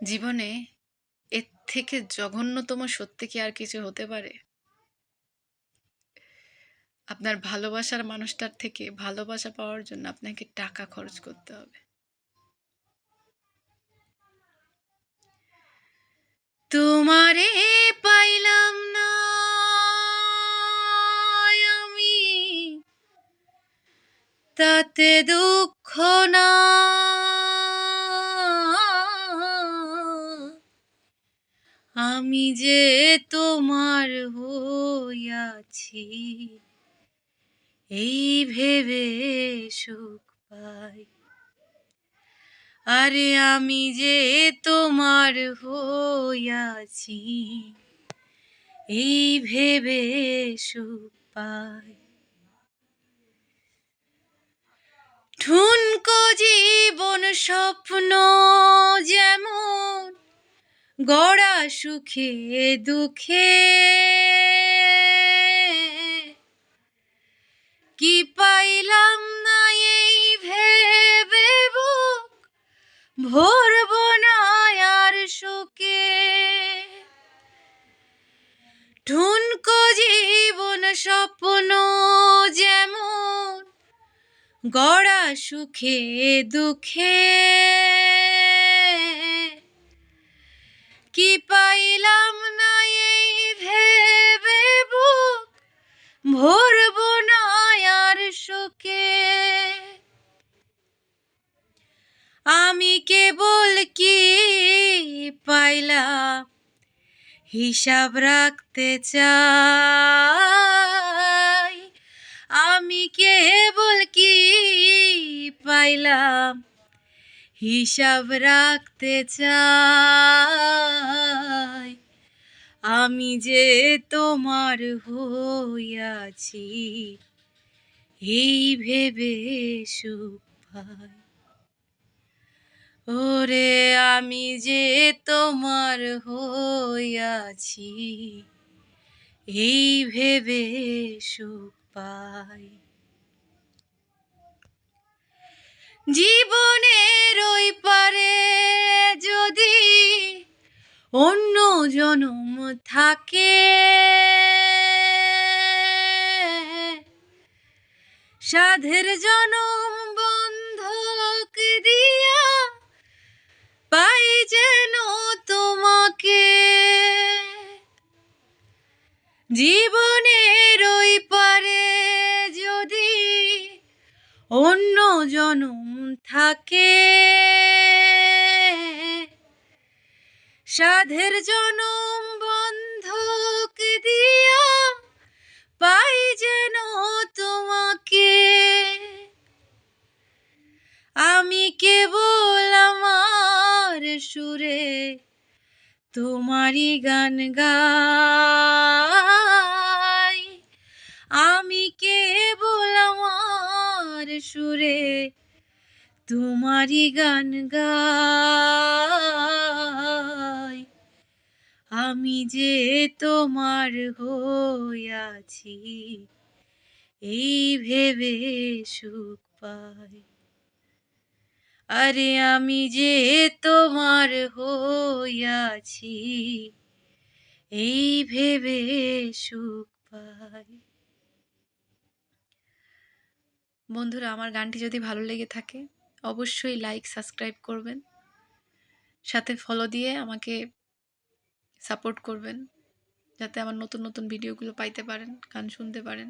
জীবনে এর থেকে জঘন্যতম সত্যি কি আর কিছু হতে পারে? আপনার ভালোবাসার মানুষটার থেকে ভালোবাসা পাওয়ার জন্য আপনাকে টাকা খরচ করতে হবে। তোমারে পাইলাম না, আমি তাতে দুঃখ না আমি যে তোমার হইয়াছি, এই ভেবে সুখ পাই। আরে আমি যে তোমার হইয়াছি, এই ভেবে সুখ পাই। ঠুনকো জীবন স্বপ্ন যেমন গড়া সুখে, দুঃখে। কি পাইলাম না এই ভেবে বুক? ভরব না আর সুখে। ঠুনকো জীবন স্বপ্ন যেমন, গড়া সুখে, দুঃখে। কি পাইলাম না এই ভেবে বুক? ভরব না আর সুখে আমি কেবল কি পাইলাম? হিসাব রাখতে চাই। আমি কেবল কি হিসাব রাখতে চাই। আমি যে তোমার হইয়াছি, এই ভেবে সুখ ওরে, আমি যে তোমার হইয়াছি, এই ভেবে সুখ পাই। জীবনের অন্য জনম থাকে। সাধের জনম বন্ধক দিয়া পাই যেন তোমাকে। জীবনের ওই পারে যদি অন্য জনম থাকে। সাধের জনম বন্ধক দিয়া পাই যেন তোমাকে। আমি কেবল আমার সুরে তোমারই গান গাই। আমি কেবল আমার সুরে তোমারই গান গাই। আমি যে তোমার হইয়াছি এই ভেবে সুখ পাই। আরে আমি যে তোমার হইয়াছি এই ভেবে সুখ পাই। বন্ধুরা, আমার গানটি যদি ভালো লেগে থাকে, অবশ্যই লাইক সাবস্ক্রাইব করবেন। সাথে ফলো দিয়ে আমাকে সাপোর্ট করবেন। যাতে আমার নতুন নতুন ভিডিওগুলো পাইতে পারেন গান শুনতে পারেন।